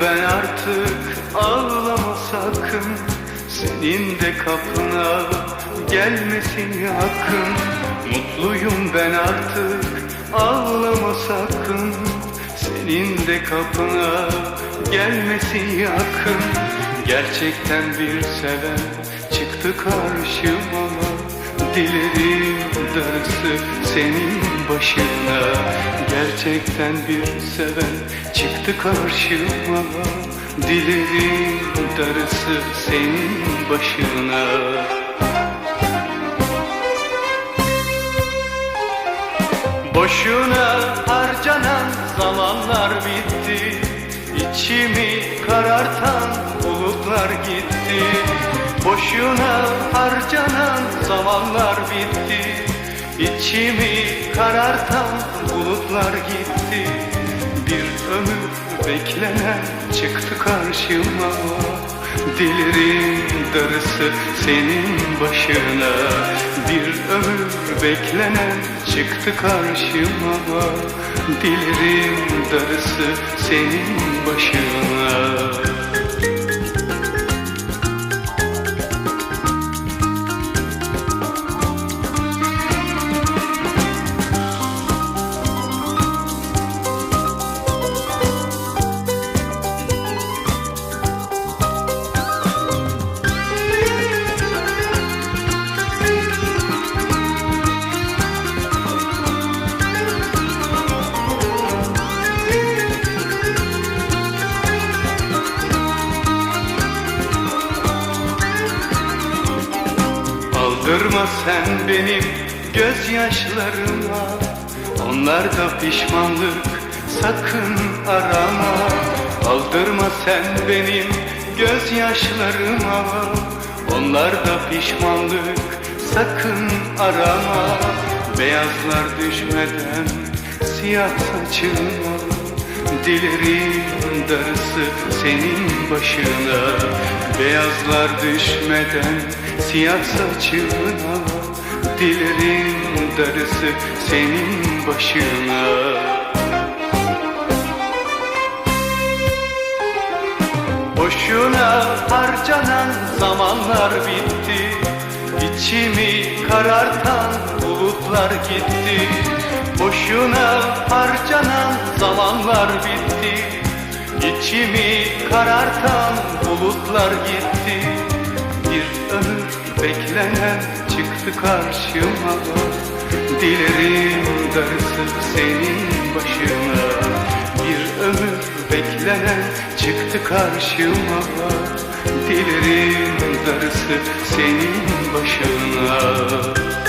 ben artık ağlama sakın. Senin de kapına gelmesin yakın. Mutluyum ben artık ağlama sakın. Senin de kapına gelmesin yakın. Gerçekten bir seven çıktı karşıma Dilerim darısı senin başına. Gerçekten bir seven çıktı karşıma. Dilerim darısı senin başına. Boşuna harcanan zamanlar bitti. İçimi karartan bulutlar gitti. Boşuna harcanan zamanlar bitti. İçimi karartan bulutlar gitti. Bir ömür beklenen çıktı karşıma. Dilerim darısı senin başına. Bir ömür beklenen çıktı karşıma. Dilerim darısı senin başına Aldırma sen benim gözyaşlarıma. Onlar da pişmanlık sakın arama. Aldırma sen benim gözyaşlarıma. Onlar da pişmanlık sakın arama. Beyazlar düşmeden siyah saçıma. Dilerim darısı senin başına. Beyazlar düşmeden siyah saçına. Dilerim darısı senin başına. Boşuna harcanan zamanlar bitti. İçimi karartan bulutlar gitti. Boşuna harcanan zamanlar bitti İçimi karartan bulutlar gitti. Bir ömür beklenen çıktı karşıma. Dilerim darısı senin başına. Bir ömür beklenen çıktı karşıma. Dilerim darısı senin başına